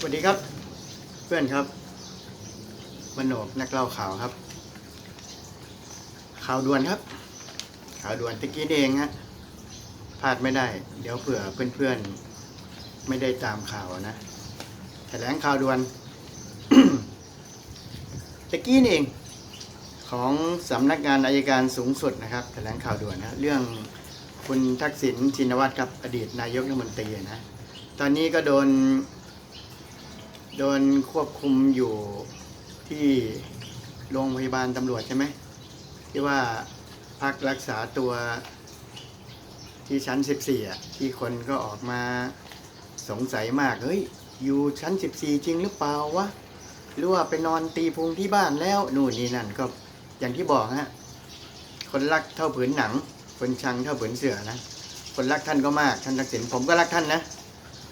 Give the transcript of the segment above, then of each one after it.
สวัสดีครับ เพื่อนครับมโนกนักเล่าข่าวครับ ข่าวด่วนครับ ข่าวด่วนตะกี้เองฮะพลาดไม่ได้ เดี๋ยวเผื่อเพื่อนๆ ไม่ได้ตามข่าวนะแถลงข่าวด่วนตะกี้เอง ของสำนักงานอายการสูงสุดนะครับ แถลงข่าวด่วนนะเรื่องคุณทักษิณชินวัตรครับอดีตนายกรัฐมนตรีนะ ตอนนี้ก็โดน โดนควบคุมอยู่ที่โรงพยาบาลตำรวจใช่ไหมที่ว่าพักรักษาตัวที่ชั้น 14 อะ ที่คนก็ออกมาสงสัยมาก เฮ้ย อยู่ชั้น 14 จริงหรือเปล่าวะ หรือว่าไปนอนตีพุงที่บ้านแล้ว นู่นนี่นั่นก็อย่างที่บอกฮะ คนรักเท่าผืนหนัง คนชังเท่าผืนเสือนะ คนรักท่านก็มาก ท่านทักษิณผมก็รักท่านนะ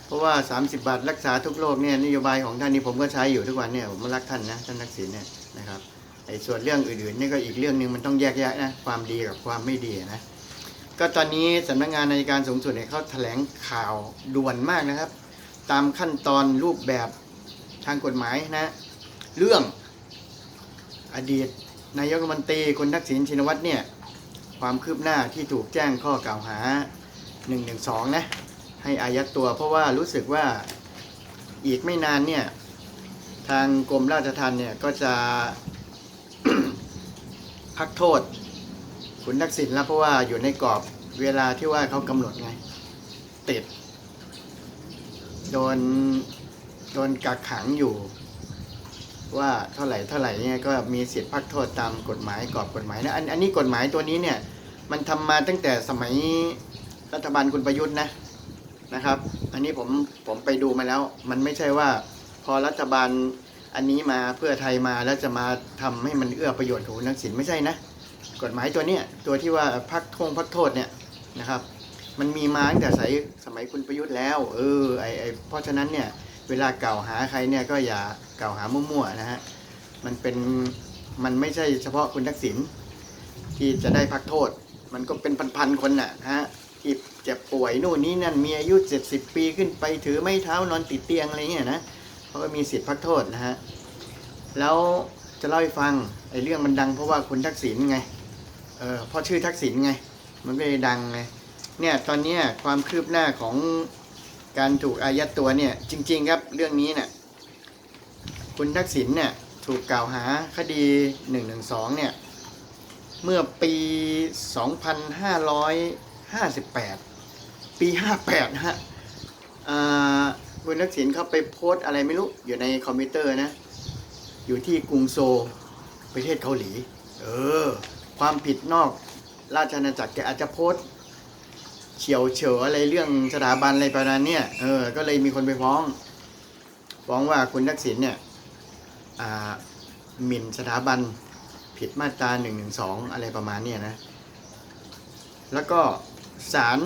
เพราะว่า 30 บาทรักษาทุกโรคเนี่ยนโยบายของท่านนี่ผมก็ใช้อยู่ทุกวันเนี่ยผมรักท่านนะท่านทักษิณเนี่ยนะครับไอ้ส่วนเรื่องอื่นๆนี่ก็อีกเรื่องหนึ่งมันต้องแยกแยะนะความดีกับความไม่ดีนะก็ตอนนี้สำนักงานอัยการสูงสุดเนี่ยเขาแถลงข่าวด่วนมากนะครับ ตามขั้นตอนรูปแบบทางกฎหมายนะ เรื่องอดีตนายกรัฐมนตรีคุณทักษิณชินวัตรเนี่ยความคืบหน้าที่ถูกแจ้งข้อกล่าวหา 112 นะ ให้อายัดตัว เพราะว่ารู้สึกว่าอีกไม่นานเนี่ย ทางกรมราชทัณฑ์เนี่ยก็จะพักโทษ คุณทักษิณแล้วเพราะว่าอยู่ในกรอบเวลาที่ว่าเขากำหนดไง ติด โดนโดนกักขังอยู่ ว่าเท่าไหร่เท่าไหร่เนี่ยก็มีสิทธิ์พักโทษตามกฎหมายกรอบกฎหมายนะอันอันนี้กฎหมายตัวนี้เนี่ย มันทำมาตั้งแต่สมัยรัฐบาลคุณประยุทธ์นะ นะครับ อันนี้ผมผมไปดูมาแล้ว มันไม่ใช่ว่าพอรัฐบาลอันนี้มาเพื่อไทยมาแล้วจะมาทำให้มันเอื้อประโยชน์ของนักษิณไม่ใช่นะ กฎหมายตัวเนี้ยตัวที่ว่าพักโทษพักโทษเนี่ยนะครับ มันมีมาตั้งแต่สมัยสมัยคุณประยุทธ์แล้ว เออไอไอเพราะฉะนั้นเนี่ยเวลากล่าวหาใครเนี่ยก็อย่ากล่าวหามั่วๆนะฮะมันเป็นมันไม่ใช่เฉพาะคุณทักษิณที่จะได้พักโทษ มันก็เป็นพันๆคนน่ะฮะ เจ็บป่วยนู่นนี่นั่นมีอายุ 70 ปีขึ้นไปถือไม้เท้านอนติดเตียงอะไรเงี้ยนะเขาก็มีสิทธิ์พักโทษนะฮะแล้วจะเล่าให้ฟังไอ้เรื่องมันดังเพราะว่าคุณทักษิณไงเออเพราะชื่อทักษิณไง มันก็เลยดังไงเนี่ยตอนนี้ความคืบหน้าของการถูกอายัดตัวเนี่ยจริง ๆ ครับเรื่องนี้เนี่ยคุณทักษิณเนี่ยถูกกล่าวหาคดี 112 เนี่ย เมื่อปี 2558 ปี58นะฮะคุณทักษิณเขาไปโพสอะไรไม่รู้อยู่ในคอมพิวเตอร์นะ อยู่ที่กรุงโซประเทศเกาหลี เออ ความผิดนอกราชอาณาจักรแกอาจจะโพสเฉียวเฉวอะไรเรื่องสถาบันอะไรประมาณเนี้ยเออ ก็เลยมีคนไปฟ้อง ฟ้องว่าคุณทักษิณเนี่ยหมิ่นสถาบันผิดมาตรา1นึอะไรประมาณเนี้ยนะ แล้วก็ศาล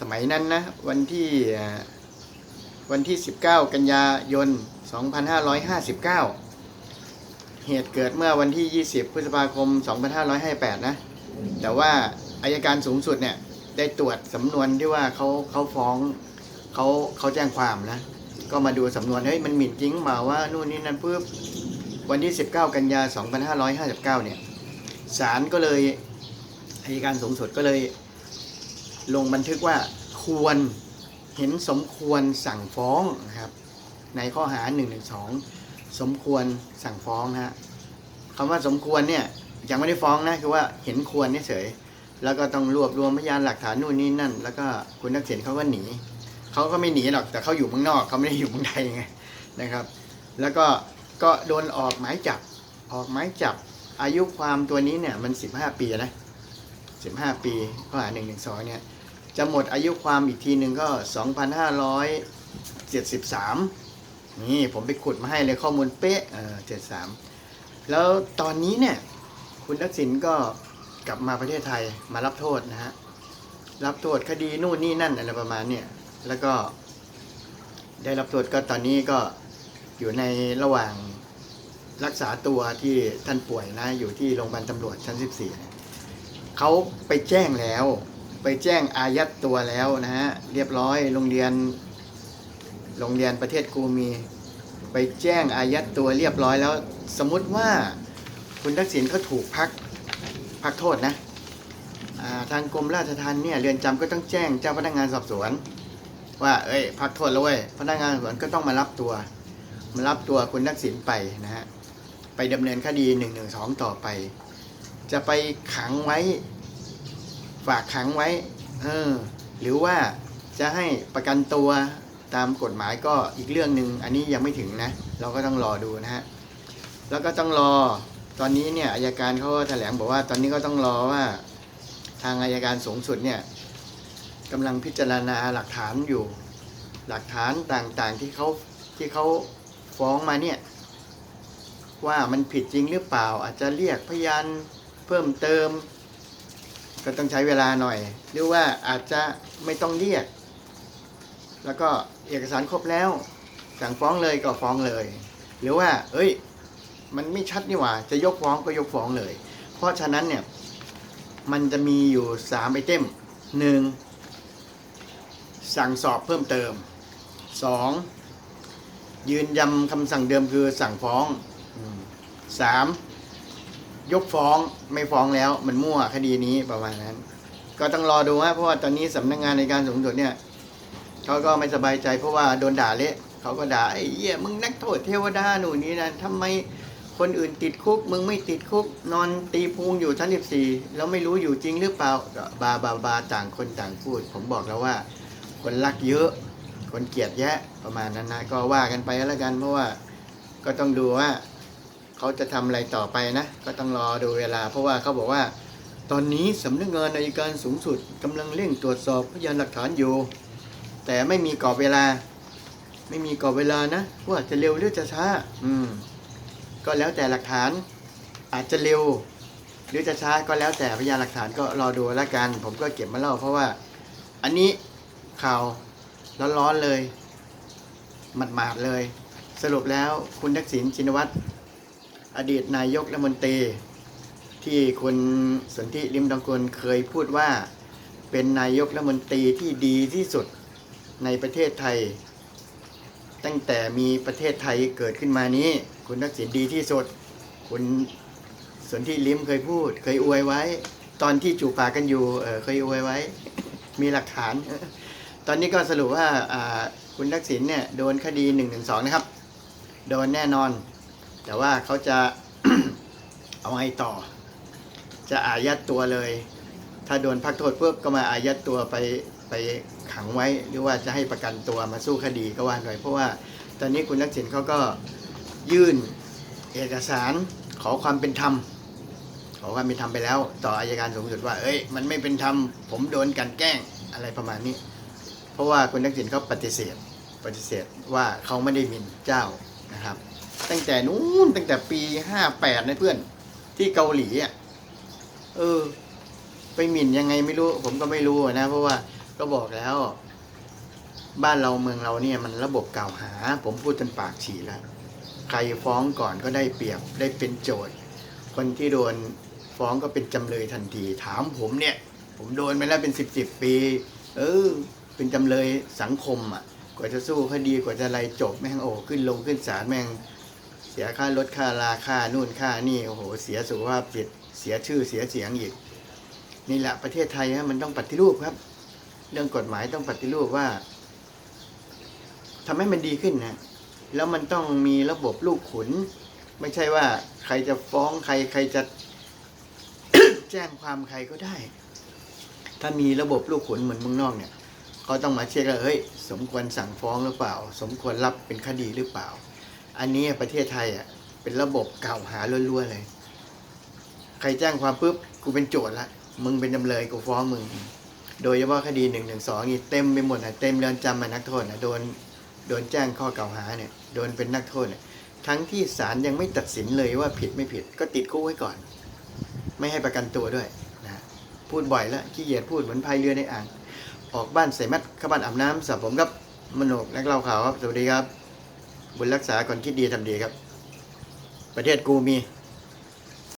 สมัยนั้นนะวันที่วันที่ 19 กันยายน 2559 เหตุเกิดเมื่อวันที่ 20 พฤษภาคม 2558 นะ แต่ว่าอายการสูงสุดเนี่ยได้ตรวจสำนวนที่ว่าเขาเขาฟ้องเขาเขาแจ้งความนะ ก็มาดูสำนวนเฮ้ยมันหมิ่นจริงเปล่าว่านู่นนี่นั่นปุ๊บวันที่ 19 กันยา 2559 เนี่ยศาลก็เลยอายการสูงสุดก็เลย ลงบันทึกว่าควรเห็นสมควรสั่งฟ้องนะครับ ในข้อหา112สมควรสั่งฟ้องนะฮะคำว่าสมควรเนี่ยยังไม่ได้ฟ้องนะคือว่าเห็นควรเฉยแล้วก็ต้องรวบรวมพยานหลักฐานนู่นนี่นั่น แล้วก็คุณนักเขียนเขาก็หนีเขาก็ไม่หนีหรอกแต่เขาอยู่เมืองนอกเขาไม่ได้อยู่เมืองไทยไงนะครับ แล้วก็ก็โดนออกหมายจับออกหมายจับอายุความตัวนี้เนี่ยมัน 15 ปีนะ15 ปีข้อหา1 1 2เนี่ย จะหมดอายุความอีกทีหนึ่งก็ 2,573 นี่ผมไปขุดมาให้เลยข้อมูลเป๊ะเออ73 แล้วตอนนี้เนี่ย คุณทักษิณก็กลับมาประเทศไทยมารับโทษนะฮะ รับโทษคดีนู่นนี่นั่นอะไรประมาณเนี่ยแล้วก็ได้รับโทษก็ตอนนี้ก็อยู่ในระหว่างรักษาตัวที่ท่านป่วยนะ อยู่ที่โรงพยาบาลตำรวจชั้น 14เนี่เขาไปแจ้งแล้ว ไปแจ้งอายัดตัวแล้วนะฮะเรียบร้อยโรงเรียนโรงเรียนประเทศกูมี ไปแจ้งอายัดตัวเรียบร้อยแล้ว สมมุติว่าคุณทักษิณเขาถูกพักพักโทษนะาทางกรมราชทัณฑ์เนี่ยเรือนจำก็ต้องแจ้งเจ้าพนักงานสอบสวน ว่าเอ้ยพักโทษแล้วเว้ยพนักงานสอบสวนก็ต้องมารับตัว มารับตัวคุณทักษิณไปนะฮะไปดำเนินคดี1นึต่อไป จะไปขังไว้ ฝากขังไว้ เออ หรือว่าจะให้ประกันตัวตามกฎหมายก็อีกเรื่องหนึ่งอันนี้ยังไม่ถึงนะ เราก็ต้องรอดูนะฮะ แล้วก็ต้องรอ ตอนนี้เนี่ยอายการเขาก็แถลงบอกว่า ตอนนี้ก็ต้องรอว่า ทางอายการสูงสุดเนี่ยกำลังพิจารณาหลักฐานอยู่ หลักฐานต่างๆที่เขาที่เขาฟ้องมาเนี่ยว่ามันผิดจริงหรือเปล่า อาจจะเรียกพยานเพิ่มเติม ก็ต้องใช้เวลาหน่อย หรือว่าอาจจะไม่ต้องเรียก แล้วก็เอกสารครบแล้ว สั่งฟ้องเลยก็ฟ้องเลย หรือว่า เอ้ย มันไม่ชัดนี่หว่า จะยกฟ้องก็ยกฟ้องเลย เพราะฉะนั้นเนี่ย มันจะมีอยู่สามไอเทมหนึ่งสั่งสอบเพิ่มเติมสองยืนยันคำสั่งเดิมคือสั่งฟ้องอืมสาม ยกฟ้องไม่ฟ้องแล้วมันมั่วคดีนี้ประมาณนั้น ก็ต้องรอดูฮะเพราะว่าตอนนี้สำนักงานในการสูงสุดเนี่ยเขาก็ไม่สบายใจเพราะว่าโดนด่าเละเขาก็ด่าไอ้เหี้ยมึงนักโทษเทวดาหนูนนี่นะทำไมคนอื่นติดคุก มึงไม่ติดคุก นอนตีพุงอยู่ชั้นสิบสี่แล้วไม่รู้อยู่จริงหรือเปล่าบาบาบาต่างคนต่างพูด ผมบอกแล้วว่า คนรักเยอะ คนเกลียดแยะประมาณนั้นนะก็ว่ากันไปแล้วกันเพราะว่าก็ต้องดูว่า เขาจะทำอะไรต่อไปนะ ก็ต้องรอดูเวลา เพราะว่าเขาบอกว่า ตอนนี้สำนักงานอัยการสูงสุดกำลังเร่งตรวจสอบพยานหลักฐานอยู่ แต่ไม่มีกรอบเวลา ไม่มีกรอบเวลานะ ว่าจะเร็วหรือจะช้า อืม ก็แล้วแต่หลักฐานอาจจะเร็ว หรือจะช้าก็แล้วแต่พยานหลักฐานก็รอดูแล้วกัน ผมก็เก็บมาเล่าเพราะว่า อันนี้ข่าวร้อนๆเลยหมาดๆเลย สรุปแล้วคุณทักษิณชินวัตร อดีตนายกรัฐมนตรี ที่คุณสนธิริมทองกุลเคยพูดว่าเป็นนายกรัฐมนตรีที่ดีที่สุดในประเทศไทย ตั้งแต่มีประเทศไทยเกิดขึ้นมานี้ คุณทักษิณดีที่สุด คุณสนธิริมเคยพูด เคยอวยไว้ ตอนที่จูปากกันอยู่เเคยอวยไว้ มีหลักฐาน ตอนนี้ก็สรุปว่าอ่าคุณทักษิณเนี่ยโดนคดี1นึนะครับ โดนแน่นอน แต่ว่าเขาจะเอาไงต่อ จะอายัดตัวเลย ถ้าโดนพักโทษปุ๊บก็มาอายัดตัวไปไปขังไว้ หรือว่าจะให้ประกันตัวมาสู้คดีก็ว่าไปเพราะว่าตอนนี้คุณทักษิณเขาก็ยื่นเอกสารขอความเป็นธรรมขอความเป็นธรรมไปแล้ว ต่ออายการสูงสุดว่า เอ้ย มันไม่เป็นธรรมผมโดนกันแกล้งอะไรประมาณนี้ เพราะว่าคุณทักษิณเขาปฏิเสธ ปฏิเสธว่าเขาไม่ได้มินเจ้านะครับ ตั้งแต่นู้นตั้งแต่ปีห้าแปดนะเพื่อน ที่เกาหลีอะเออ ไปหมิ่นยังไงไม่รู้ ผมก็ไม่รู้นะ เพราะว่าก็บอกแล้ว บ้านเราเมืองเราเนี่ยมันระบบกล่าวหา ผมพูดจนปากฉี่แล้ว ใครฟ้องก่อนก็ได้เปรียบได้เป็นโจทย์ คนที่โดนฟ้องก็เป็นจำเลยทันที ถามผมเนี่ย ผมโดนไปแล้วเป็นสิบสิบปี เออ เป็นจำเลยสังคมอะ กว่าจะสู้คดีกว่าจะอะไรจบแม่งโอ้ขึ้นลงขึ้นศาลแม่ง สียค่ารถค่าราค่านู่นค่านี่โอ้โหเสียสุขภาพจิตเสียชื่อเสียเสียงอีกนี่แหละประเทศไทยฮะมันต้องปฏิรูปครับ เรื่องกฎหมายต้องปฏิรูปว่าทำให้มันดีขึ้นนะแล้วมันต้องมีระบบลูกขุน ไม่ใช่ว่าใครจะฟ้องใครใครจะแจ้งความใครก็ได้ ถ้ามีระบบลูกขุนเหมือนเมืองนอกเนี่ยเขาต้องมาเช็คว่าเฮ้ย สมควรสั่งฟ้องหรือเปล่า สมควรรับเป็นคดีหรือเปล่า อันนี้ประเทศไทยอะเป็นระบบกล่าวหาล้วนๆเลย ใครแจ้งความปุ๊บกูเป็นโจทย์ละมึงเป็นจำเลยกูฟ้องมึง โดยเฉพาะคดีหนึ่งหนึ่งสองนี่เต็มไปหมดนะเต็มเรือนจำมานักโทษนะโดนโดนแจ้งข้อกล่าวหาเนี่ยโดนเป็นนักโทษเนี่ยทั้งที่ศาลยังไม่ตัดสินเลยว่าผิดไม่ผิดก็ติดคุกไว้ก่อน ไม่ให้ประกันตัวด้วยนะพูดบ่อยแล้วขี้เกียจพูดเหมือนพายเรือในอ่าง ออกบ้านใส่มัดเข้าบ้านอาบน้ำสับผมครับมโนกนักเล่าข่าวครับสวัสดีครับ บุญรักษาคนคิดดีทำดีครับ ประเทศกูมี